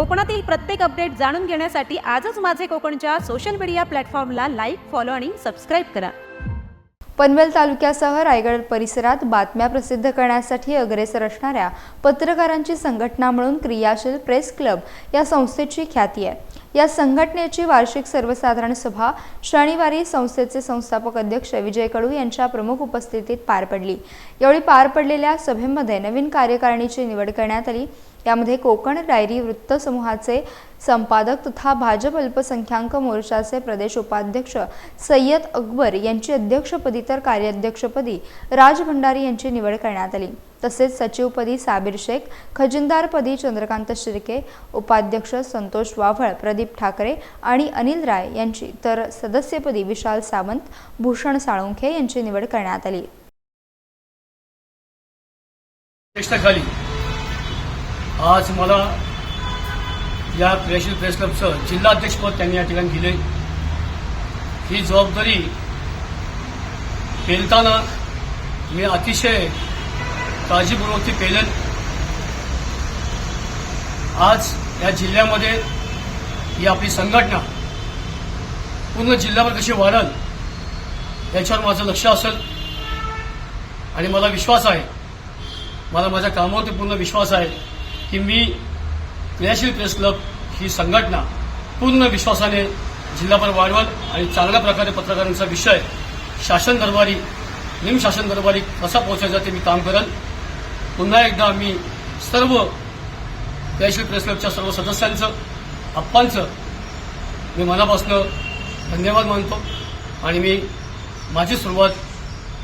कोकणातील प्रत्येक अपडेट जाणून घेण्यासाठी आजच माझे कोकणच्या सोशल मीडिया प्लॅटफॉर्मला लाईक फॉलो आणि सबस्क्राईब करा. पनवेल तालुक्यासह रायगड परिसरात बातम्या प्रसिद्ध करण्यासाठी अग्रेसर असणाऱ्या पत्रकारांची संघटना म्हणून क्रियाशील प्रेस क्लब या संस्थेची ख्याती आहे. या संघटनेची वार्षिक सर्वसाधारण सभा शनिवारी संस्थेचे संस्थापक अध्यक्ष विजय कडू यांच्या प्रमुख उपस्थितीत पार पडली. यावेळी पार पडलेल्या सभेमध्ये नवीन कार्यकारिणीची निवड करण्यात आली. यामध्ये कोकण डायरी वृत्त समूहाचे संपादक तथा भाजप अल्पसंख्याक मोर्चाचे प्रदेश उपाध्यक्ष सय्यद अकबर यांची अध्यक्षपदी तर कार्याध्यक्षपदी राज भंडारी यांची निवड करण्यात आली. तसेच सचिवपदी साबीर शेख खजिनदारपदी चंद्रकांत शिर्के उपाध्यक्ष संतोष वाव्हळ प्रदीप ठाकरे आणि अनिल राय यांची तर सदस्यपदी विशाल सावंत भूषण साळुंखे यांची निवड करण्यात आली. अध्यक्षतेखाली आज मला या क्रियाशील प्रेस क्लबचं जिल्हाध्यक्षपद त्यांनी या ठिकाणी दिले ही जबाबदारी पेलताना मी अतिशय काळजीपूर्वक ते केलं आज या जिल्ह्यामध्ये ही आपली संघटना पूर्ण जिल्ह्यावर कशी वाढल याच्यावर माझं लक्ष असेल. आणि मला विश्वास आहे मला माझ्या कामावरती पूर्ण विश्वास आहे की मी क्रियाशील प्रेस क्लब ही संघटना पूर्ण विश्वासाने जिल्हाभर वाढवल आणि चांगल्या प्रकारे पत्रकारांचा विषय शासन दरबारी निमशासन दरबारी कसा पोहोचायचा ते मी काम करेन पुन्हा एकदा मी सर्व क्रियाशील प्रेस क्लबच्या सर्व सदस्यांचं आप्पांचं मी मनापासनं धन्यवाद मानतो आणि मी माझी सुरुवात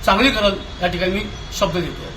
चांगली करत या ठिकाणी मी शब्द देतो.